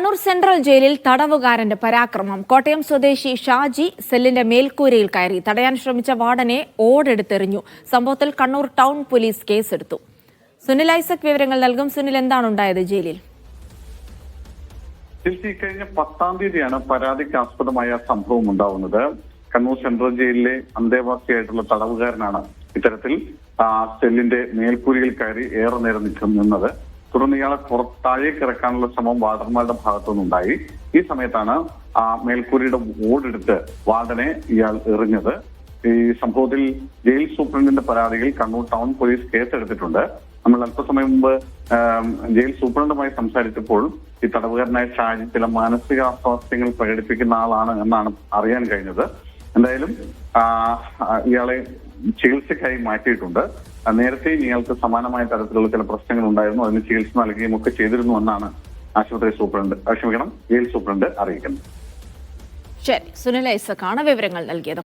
Kannur central ജയിലിൽ തടവുകാരന്റെ പരാക്രമം. കോട്ടയം സ്വദേശി ഷാജി സെല്ലിന്റെ മേൽക്കൂരയിൽ കയറി. തടയാൻ ശ്രമിച്ച വാർഡനെ ഓടെടുത്തെറിഞ്ഞു. സംഭവത്തിൽ കണ്ണൂർ ടൗൺ പോലീസ് കേസെടുത്തു. സുനിൽ ഐസക് വിവരങ്ങൾ നൽകും. സുനിൽ എന്താണ് ഉണ്ടായത് ജയിലിൽ കഴിഞ്ഞ പത്താം തീയതിയാണ് പരാതിക്ക് ആസ്പദമായ സംഭവം ഉണ്ടാവുന്നത്. കണ്ണൂർ സെൻട്രൽ ജയിലിലെ അന്തേവാസിയായിട്ടുള്ള തടവുകാരനാണ് ഇത്തരത്തിൽ സെല്ലിന്റെ മേൽക്കൂരയിൽ കയറി ഏറെ നേരം നിൽക്കും നിന്നത് തുടർന്ന് ഇയാളെ പുറത്താഴേക്ക് ഇറക്കാനുള്ള ശ്രമം വാർഡന്മാരുടെ ഭാഗത്തുനിന്നുണ്ടായി ഈ സമയത്താണ് ആ മേൽക്കൂരിയുടെ ഓടെടുത്ത് വാർഡനെ ഇയാൾ എറിഞ്ഞത്. ഈ സംഭവത്തിൽ ജയിൽ സൂപ്രണ്ടിന്റെ പരാതിയിൽ കണ്ണൂർ ടൗൺ പോലീസ് കേസെടുത്തിട്ടുണ്ട്. നമ്മൾ അല്പസമയം മുമ്പ് ജയിൽ സൂപ്രണ്ടുമായി സംസാരിച്ചപ്പോൾ ഈ തടവുകാരനായ ഷാജി ചില മാനസിക അസ്വാസ്ഥ്യങ്ങൾ പ്രകടിപ്പിക്കുന്ന ആളാണ് എന്നാണ് അറിയാൻ കഴിഞ്ഞത്. എന്തായാലും ഇയാളെ ചികിത്സയ്ക്കായി മാറ്റിയിട്ടുണ്ട്. ആ, നേരത്തെയും ഇയാൾക്ക് സമാനമായ തരത്തിലുള്ള ചില പ്രശ്നങ്ങൾ ഉണ്ടായിരുന്നു അതിന് ചികിത്സ നൽകുകയും ഒക്കെ ചെയ്തിരുന്നു എന്നാണ് ആശുപത്രി സൂപ്രണ്ട് ക്ഷമിക്കണം ജയിൽ സൂപ്രണ്ട് അറിയിക്കുന്നത്. ശരി സുനിൽ ഐസക് ആണ് വിവരങ്ങൾ നൽകിയത്.